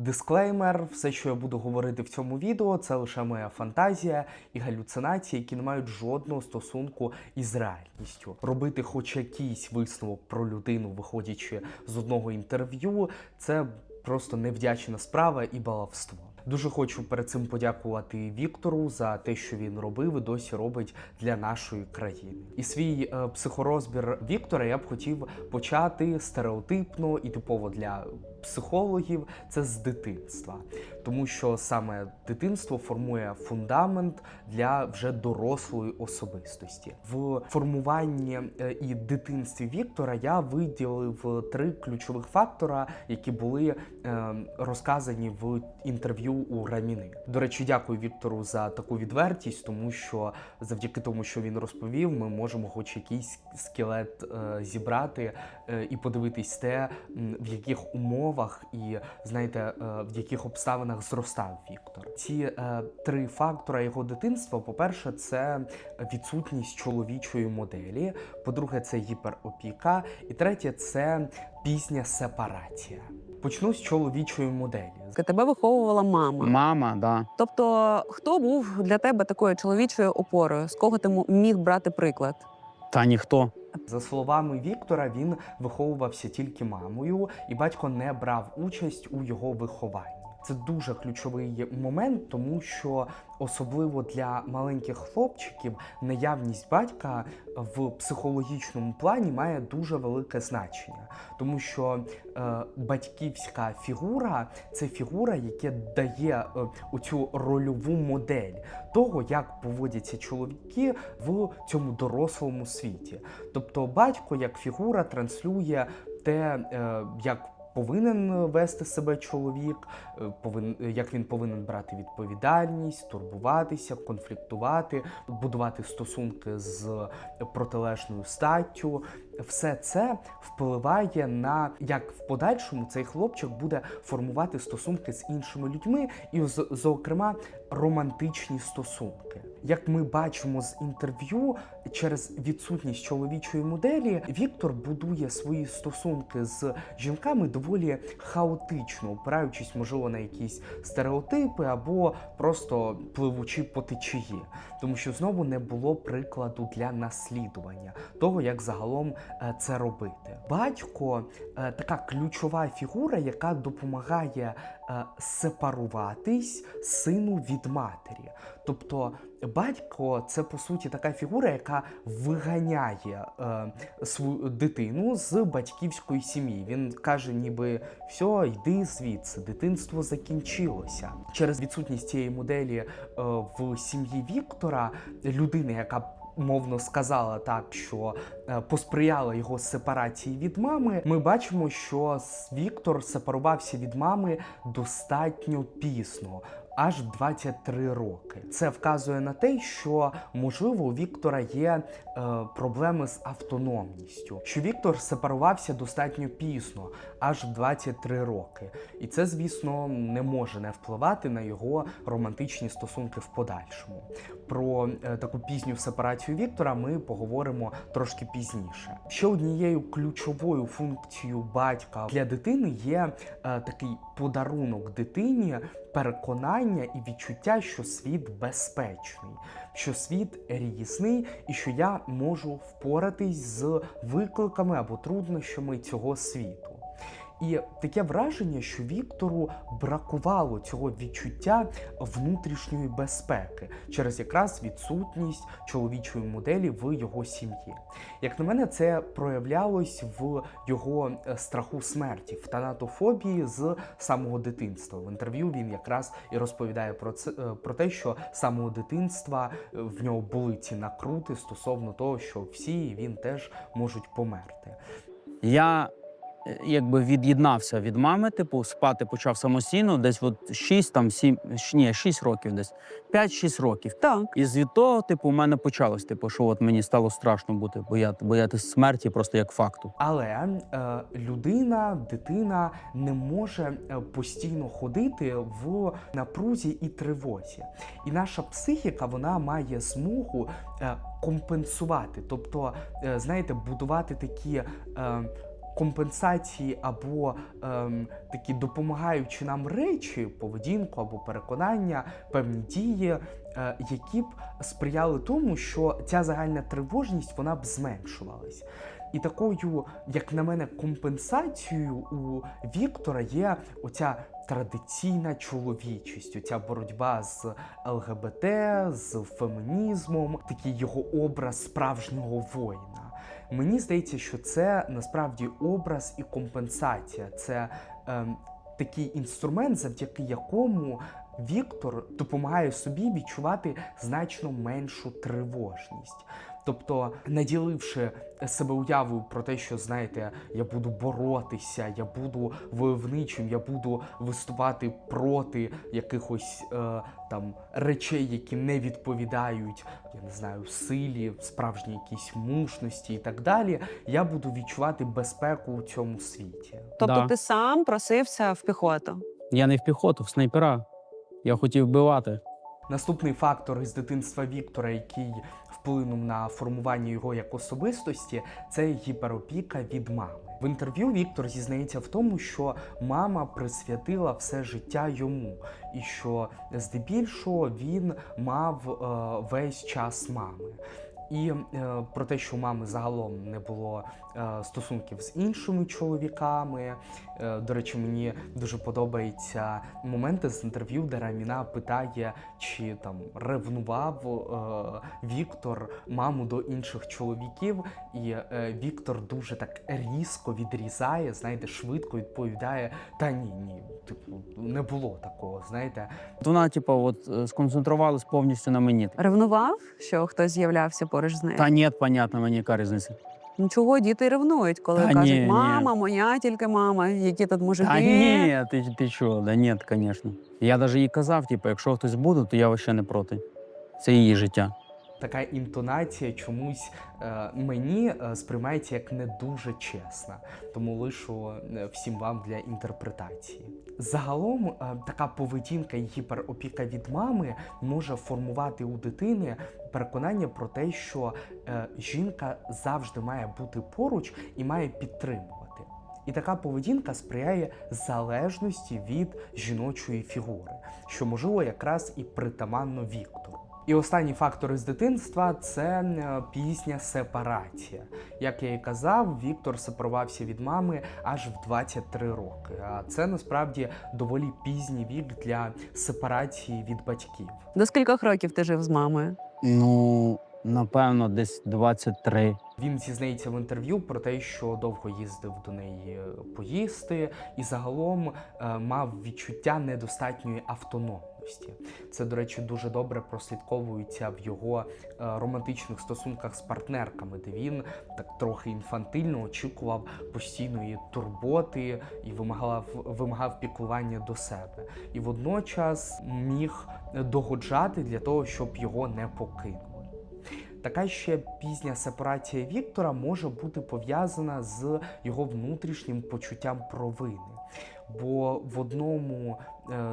Дисклеймер, все, що я буду говорити в цьому відео, це лише моя фантазія і галюцинації, які не мають жодного стосунку із реальністю. Робити хоч якийсь висновок про людину, виходячи з одного інтерв'ю, це просто невдячна справа і баловство. Дуже хочу перед цим подякувати Віктору за те, що він робив і досі робить для нашої країни. І свій е, психорозбір Віктора я б хотів почати стереотипно і типово для психологів це з дитинства, тому що саме дитинство формує фундамент для вже дорослої особистості. В формуванні е, і дитинстві Віктора я виділив три ключових фактора, які були е, розказані в інтерв'ю у Раміни. До речі, дякую Віктору за таку відвертість, тому що завдяки тому, що він розповів, ми можемо хоч якийсь скелет е, зібрати і подивитись те, в яких умовах і знаєте, е, в яких обставинах зростав Віктор. Ці е, три фактора його дитинства: по-перше, це відсутність чоловічої моделі. По-друге, це гіперопіка. І третє це пізня сепарація. Почну з чоловічої моделі. Тебе виховувала мама. Мама, да. Тобто, хто був для тебе такою чоловічою опорою? З кого ти міг брати приклад? Та ніхто. За словами Віктора, він виховувався тільки мамою, і батько не брав участь у його вихованні. Це дуже ключовий момент, тому що особливо для маленьких хлопчиків наявність батька в психологічному плані має дуже велике значення, тому що е, батьківська фігура це фігура, яка дає е, оцю рольову модель того, як поводяться чоловіки в цьому дорослому світі. Тобто, батько як фігура транслює те, е, як повинен вести себе чоловік, е, повин, як він повинен брати відповідальність, турбуватися, конфліктувати, будувати стосунки з протилежною статтю. Все це впливає на як в подальшому цей хлопчик буде формувати стосунки з іншими людьми, і зокрема романтичні стосунки. Як ми бачимо з інтерв'ю, через відсутність чоловічої моделі Віктор будує свої стосунки з жінками доволі хаотично, опираючись, можливо, на якісь стереотипи або просто пливучи по течії, тому що знову не було прикладу для наслідування того, як загалом це робити. Батько е, така ключова фігура, яка допомагає е, сепаруватись сину від матері. Тобто батько це по суті така фігура, яка виганяє е, свою дитину з батьківської сім'ї. Він каже, ніби все, йди звідси, дитинство закінчилося. Через відсутність цієї моделі е, в сім'ї Віктора людина, яка б Мовно сказала так, що е, посприяла його сепарації від мами. Ми бачимо, що Віктор сепарувався від мами достатньо пізно. Аж в 23 роки. Це вказує на те, що можливо у Віктора є е, проблеми з автономністю, що Віктор сепарувався достатньо пізно, аж в 23 роки. І це, звісно, не може не впливати на його романтичні стосунки в подальшому. Про е, таку пізню сепарацію Віктора ми поговоримо трошки пізніше. Ще однією ключовою функцією батька для дитини є е, такий подарунок дитині, переконання і відчуття, що світ безпечний, що світ різний, і що я можу впоратись з викликами або труднощами цього світу. І таке враження, що Віктору бракувало цього відчуття внутрішньої безпеки через якраз відсутність чоловічої моделі в його сім'ї. Як на мене, це проявлялось в його е, страху смерті, в танатофобії з самого дитинства. В інтерв'ю він якраз і розповідає про це е, про те, що з самого дитинства е, в нього були ці накрути стосовно того, що всі він теж можуть померти. Я якби від'єднався від мами, типу, спати почав самостійно, десь от 6, там 7, ні, 6 років десь, 5-6 років. Так. І звідтого, типу, у мене почалось, типу, що от мені стало страшно бути, бояти, боятися смерті просто як факту. Але е, людина, дитина не може е, постійно ходити в напрузі і тривозі. І наша психіка вона має змогу е, компенсувати, тобто, е, знаєте, будувати такі. Е, компенсації або ем, такі допомагаючі нам речі, поведінку або переконання, певні дії, е, які б сприяли тому, що ця загальна тривожність вона б зменшувалась. І такою, як на мене, компенсацією у Віктора є оця традиційна чоловічість, оця боротьба з ЛГБТ, з фемінізмом, такий його образ справжнього воїна. Мені здається, що це насправді образ і компенсація. Це е, такий інструмент, завдяки якому Віктор допомагає собі відчувати значно меншу тривожність. Тобто, наділивши себе уявою про те, що знаєте, я буду боротися, я буду войовничим, я буду виступати проти якихось е, там речей, які не відповідають, я не знаю, силі, справжній якійсь мужності і так далі. Я буду відчувати безпеку у цьому світі. Тобто Да. ти сам просився в піхоту. Я не в піхоту, в снайпера. Я хотів вбивати. Наступний фактор із дитинства Віктора, який вплинув на формування його як особистості, це гіперопіка від мами. В інтерв'ю Віктор зізнається в тому, що мама присвятила все життя йому, і що здебільшого він мав е, весь час мами. І е, про те, що у мами загалом не було е, стосунків з іншими чоловіками. Е, до речі, мені дуже подобаються моменти з інтерв'ю, де Раміна питає, чи там ревнував е, Віктор маму до інших чоловіків, і е, Віктор дуже так різко відрізає, знаєте, швидко відповідає: Та ні, ні, типу, не було такого, знаєте. Вона, типу, от е, сконцентрувалась повністю на мені. Ревнував, що хтось з'являвся поруч з нею. Та ні, понятно, мені яка різниця. Ну чого діти ревнують, коли Та кажуть, ні, ні. мама, моя тільки мама, які тут мужики. Та ні, ти, ти що? Да ні, звісно. Я навіть їй казав, типу, якщо хтось буде, то я ще не проти. Це її життя. Така інтонація чомусь е, мені е, сприймається як не дуже чесна, тому лишу е, всім вам для інтерпретації. Загалом така поведінка і гіперопіка від мами може формувати у дитини переконання про те, що жінка завжди має бути поруч і має підтримувати. І така поведінка сприяє залежності від жіночої фігури, що можливо якраз і притаманно Віктору. І останній фактор із дитинства це е, пізня сепарація. Як я і казав, Віктор сепарувався від мами аж в 23 роки. А це насправді доволі пізній вік для сепарації від батьків. До скількох років ти жив з мамою? Ну, напевно, десь 23. Він зізнається в інтерв'ю про те, що довго їздив до неї поїсти, і загалом е, мав відчуття недостатньої автономності. Це, до речі, дуже добре прослідковується в його е, романтичних стосунках з партнерками, де він так трохи інфантильно очікував постійної турботи і вимагав, вимагав піклування до себе. І водночас міг догоджати для того, щоб його не покинули. Така ще пізня сепарація Віктора може бути пов'язана з його внутрішнім почуттям провини. Бо в одному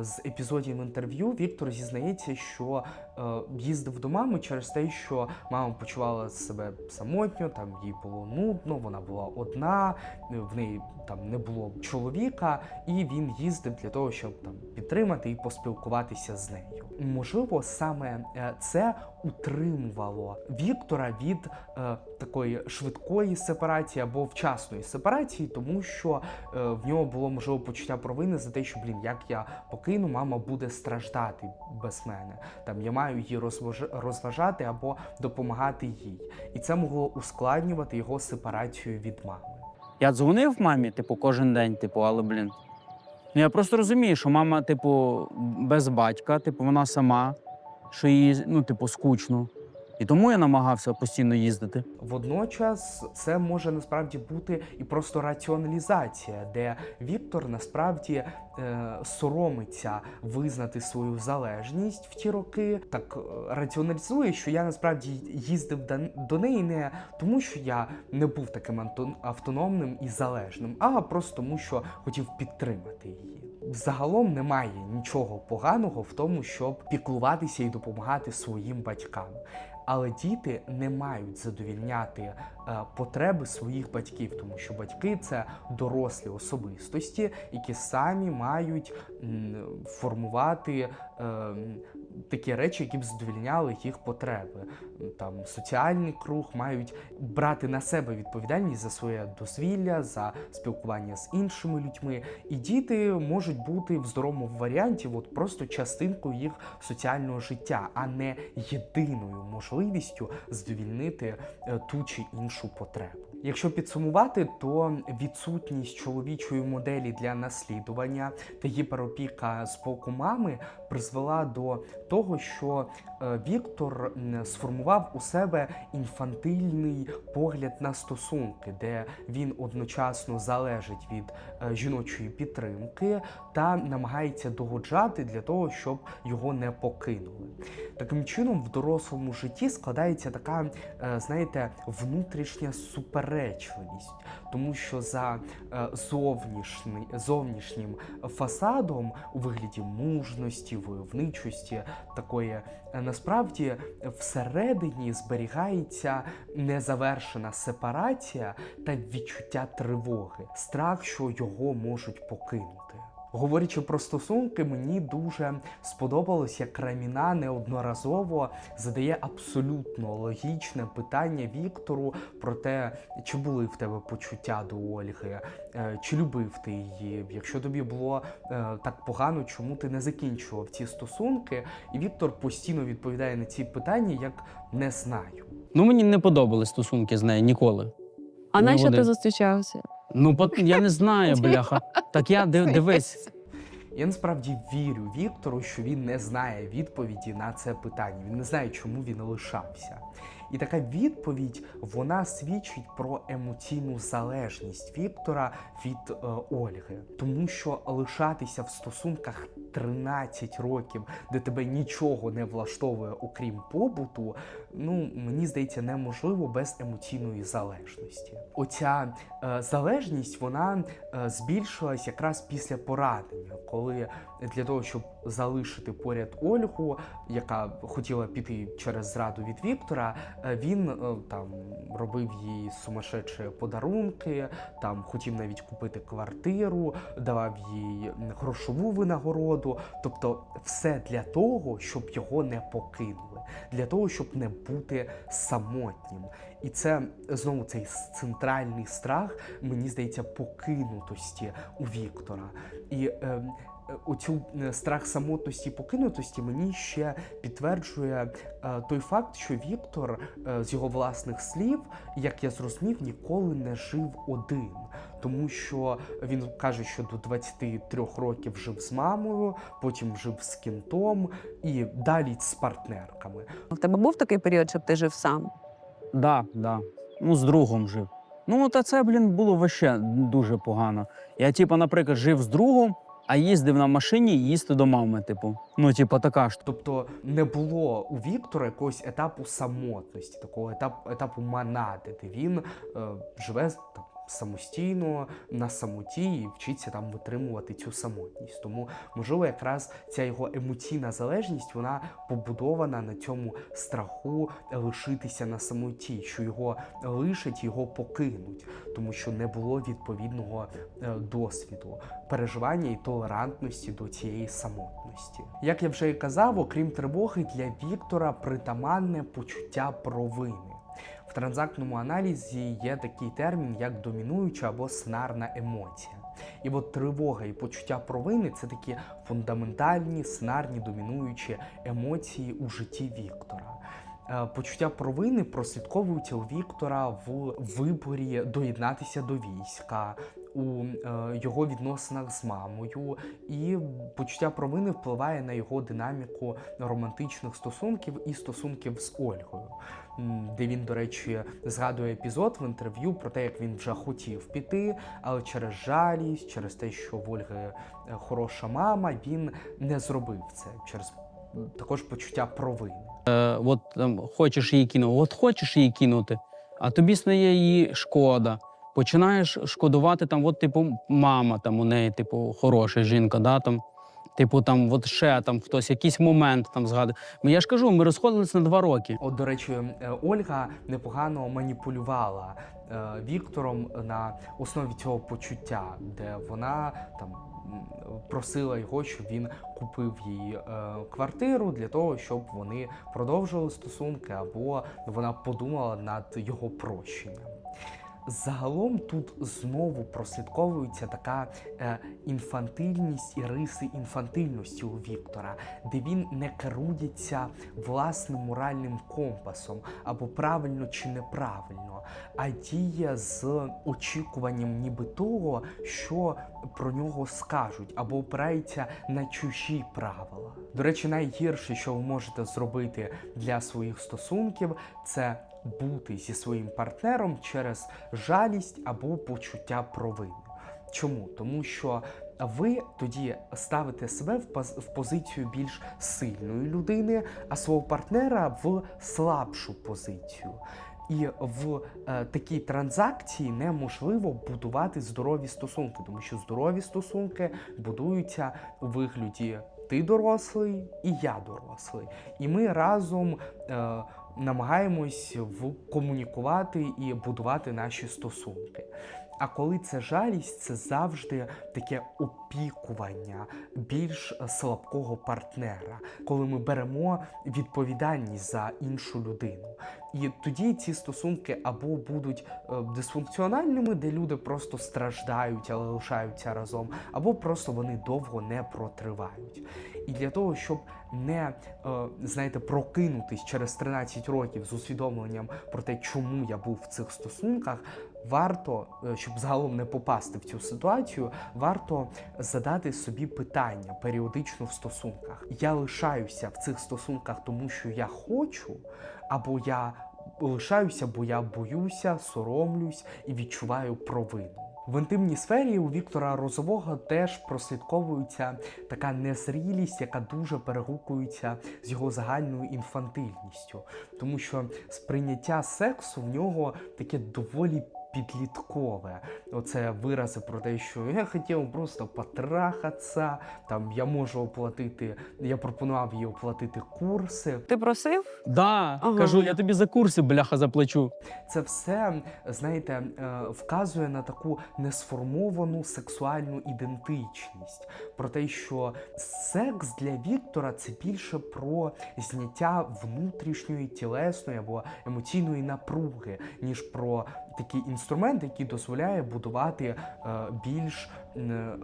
з епізодів інтерв'ю Віктор зізнається, що е, їздив до мами через те, що мама почувала себе самотньо, там їй було нудно, вона була одна, е, в неї там не було чоловіка, і він їздив для того, щоб там підтримати і поспілкуватися з нею. Можливо, саме е, це утримувало Віктора від е, такої швидкої сепарації або вчасної сепарації, тому що е, в нього було можливо почуття провини за те, що блін, як я покину, мама буде страждати без мене. Там я маю її розваж- розважати або допомагати їй, і це могло ускладнювати його сепарацію від мами. Я дзвонив мамі, типу, кожен день, типу, але, блін. Ну я просто розумію, що мама, типу, без батька, типу, вона сама, що їй, ну, типу, скучно. І тому я намагався постійно їздити. Водночас це може насправді бути і просто раціоналізація, де Віктор насправді е, соромиться визнати свою залежність в ті роки, так е, раціоналізує, що я насправді їздив до- неї не тому, що я не був таким автономним і залежним, а просто тому, що хотів підтримати її. Загалом немає нічого поганого в тому, щоб піклуватися і допомагати своїм батькам. Але діти не мають задовільняти е, потреби своїх батьків, тому що батьки це дорослі особистості, які самі мають формувати е, м, такі речі, які б задовільняли їх потреби. Там соціальний круг мають брати на себе відповідальність за своє дозвілля, за спілкування з іншими людьми. І діти можуть бути в здоровому варіанті, от просто частинкою їх соціального життя, а не єдиною можливістю задовільнити е, ту чи іншу потребу. Якщо підсумувати, то відсутність чоловічої моделі для наслідування та гіперопіка з боку мами призвела до того, що е, Віктор сформував у себе інфантильний погляд на стосунки, де він одночасно залежить від е, жіночої підтримки та намагається догоджати для того, щоб його не покинули. Таким чином, в дорослому житті складається така, е, знаєте, внутрішня суперечливість, тому що за зовнішнім фасадом у вигляді мужності, войовничості, такої е, насправді всередині зберігається незавершена сепарація та відчуття тривоги, страх, що його можуть покинути. Говорячи про стосунки, мені дуже сподобалось, як Раміна неодноразово задає абсолютно логічне питання Віктору про те, чи були в тебе почуття до Ольги, е, чи любив ти її. Якщо тобі було е, так погано, чому ти не закінчував ці стосунки? І Віктор постійно відповідає на ці питання як не знаю. Ну мені не подобались стосунки з нею ніколи. А Ні на що ти зустрічався? Ну, по- я не знаю, бляха. Так я див- дивись. Я насправді вірю Віктору, що він не знає відповіді на це питання. Він не знає, чому він лишався. І така відповідь вона свідчить про емоційну залежність Віктора від е, Ольги, тому що лишатися в стосунках 13 років, де тебе нічого не влаштовує, окрім побуту, ну мені здається, неможливо без емоційної залежності. Оця е, залежність вона е, збільшилась якраз після поранення, коли для того, щоб залишити поряд Ольгу, яка хотіла піти через зраду від Віктора, е, він е, там робив їй сумасшедші подарунки, там хотів навіть купити квартиру, давав їй грошову винагороду. Тобто, все для того, щоб його не покинули, для того, щоб не бути самотнім. І це знову цей центральний страх, мені здається, покинутості у Віктора. І е, оцю е, страх самотності і покинутості мені ще підтверджує е, той факт, що Віктор е, з його власних слів, як я зрозумів, ніколи не жив один. Тому що він каже, що до 23 років жив з мамою, потім жив з кінтом і далі з партнерками. В тебе був такий період, щоб ти жив сам? Да, да. Ну, з другом жив. Ну, та це, блін, було вообще дуже погано. Я, типу, наприклад, жив з другом, а їздив на машині їсти до мами, типу. Ну, типу, така ж. Тобто не було у Віктора якогось етапу самотності, такого етап, етапу манати. де він е, живе там, самостійно на самоті і вчиться там витримувати цю самотність. Тому, можливо, якраз ця його емоційна залежність вона побудована на цьому страху лишитися на самоті, що його лишать, його покинуть, тому що не було відповідного е, досвіду переживання і толерантності до цієї самотності. Як я вже і казав, окрім тривоги, для Віктора притаманне почуття провини. Транзактному аналізі є такий термін, як домінуюча або снарна емоція. І от тривога і почуття провини це такі фундаментальні, снарні, домінуючі емоції у житті Віктора. Е, Почуття провини прослідковуються у Віктора в виборі доєднатися до війська, у е, його відносинах з мамою, і почуття провини впливає на його динаміку романтичних стосунків і стосунків з Ольгою, де він, до речі, згадує епізод в інтерв'ю про те, як він вже хотів піти, але через жалість, через те, що в Ольги е, хороша мама, він не зробив це через також почуття провини. Е, от там, хочеш її кинути, от хочеш її кинути, а тобі стає її шкода. починаєш шкодувати там, от, типу, мама там у неї, типу, хороша жінка, да, там. Типу, там, от ще там хтось, якийсь момент там згадує. Ну, Я ж кажу, ми розходились на два роки. От, до речі, е, Ольга непогано маніпулювала е, Віктором на основі цього почуття, де вона там просила його, щоб він купив їй е, квартиру для того, щоб вони продовжили стосунки, або вона подумала над його прощенням. Загалом тут знову прослідковується така е, інфантильність і риси інфантильності у Віктора, де він не керується власним моральним компасом або правильно чи неправильно, а діє з очікуванням ніби того, що про нього скажуть, або опирається на чужі правила. До речі, найгірше, що ви можете зробити для своїх стосунків, це бути зі своїм партнером через жалість або почуття провини. Чому? Тому що ви тоді ставите себе в, поз- в позицію більш сильної людини, а свого партнера в слабшу позицію. І в е, такій транзакції неможливо будувати здорові стосунки, тому що здорові стосунки будуються у вигляді ти дорослий і я дорослий. І ми разом е, намагаємось в комунікувати і будувати наші стосунки. А коли це жалість, це завжди таке опікування більш слабкого партнера, коли ми беремо відповідальність за іншу людину. І тоді ці стосунки або будуть е, дисфункціональними, де люди просто страждають, але лишаються разом, або просто вони довго не протривають. І для того, щоб не е, знаєте, прокинутись через 13 років з усвідомленням про те, чому я був в цих стосунках, варто, е, щоб загалом не попасти в цю ситуацію, варто задати собі питання періодично в стосунках. Я лишаюся в цих стосунках, тому що я хочу, або я лишаюся, бо я боюся, соромлюсь і відчуваю провину. В інтимній сфері у Віктора Розового теж прослідковується така незрілість, яка дуже перегукується з його загальною інфантильністю, тому що сприйняття сексу в нього таке доволі підліткове. Оце вирази про те, що я хотів просто потрахатися, там я можу оплатити, я пропонував їй оплатити курси. Ти просив? Да, Ага. кажу, я тобі за курси, бляха, заплачу. Це все, знаєте, е, вказує на таку несформовану сексуальну ідентичність. Про те, що секс для Віктора це більше про зняття внутрішньої тілесної або емоційної напруги, ніж про такий інструмент, який дозволяє будувати е, більш е,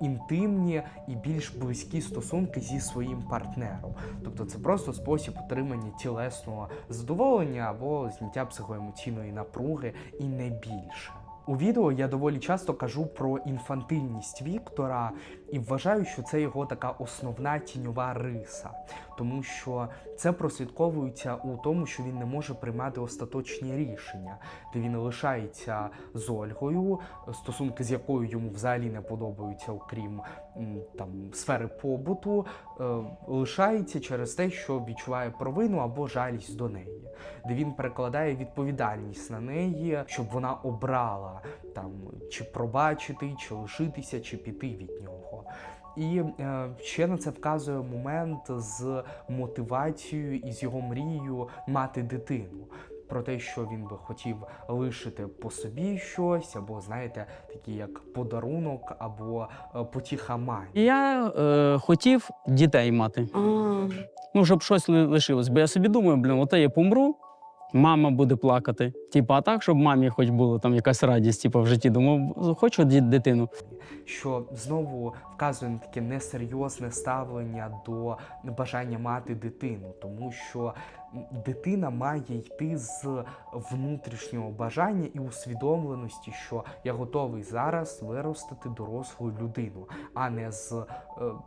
інтимні і більш близькі стосунки зі своїм партнером. Тобто це просто спосіб отримання тілесного задоволення або зняття психоемоційної напруги і не більше. У відео я доволі часто кажу про інфантильність Віктора і вважаю, що це його така основна тіньова риса, тому що це прослідковується у тому, що він не може приймати остаточні рішення, де він лишається з Ольгою, стосунки з якою йому взагалі не подобаються, окрім там сфери побуту, е, лишається через те, що відчуває провину або жалість до неї, де він перекладає відповідальність на неї, щоб вона обрала там чи пробачити, чи лишитися, чи піти від нього. І е, ще на це вказує момент з мотивацією і з його мрією мати дитину. Про те, що він би хотів лишити по собі щось, або знаєте, такі як подарунок, або е, потіха мамі. Я е, хотів дітей мати. А, Ну, щоб щось ли- лишилось. Бо я собі думаю, блін, оте я помру, мама буде плакати. Типа, а так, щоб мамі хоч було там якась радість, типу, в житті. Думаю, хочу дитину. що знову вказує на таке несерйозне ставлення до бажання мати дитину, тому що дитина має йти з внутрішнього бажання і усвідомленості, що я готовий зараз виростити дорослу людину, а не з е,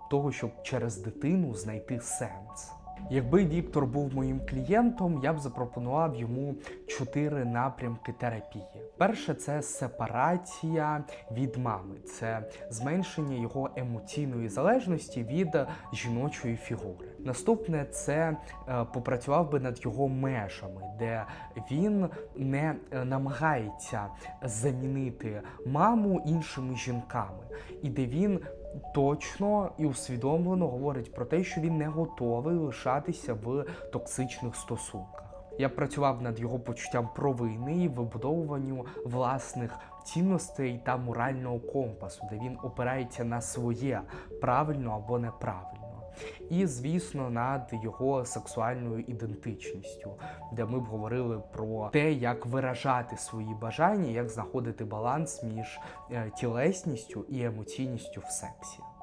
того, щоб через дитину знайти сенс. Якби Віктор був моїм клієнтом, я б запропонував йому чотири напрямки терапії. Перше це сепарація від мами, це зменшення його емоційної залежності від жіночої фігури. Наступне це е, попрацював би над його межами, де він не е, намагається замінити маму іншими жінками, і де він точно і усвідомлено говорить про те, що він не готовий лишатися в токсичних стосунках. Я працював над його почуттям провини і вибудовуванню власних цінностей та морального компасу, де він опирається на своє правильно або неправильно. І, звісно, над його сексуальною ідентичністю, де ми б говорили про те, як виражати свої бажання, як знаходити баланс між е, тілесністю і емоційністю в сексі.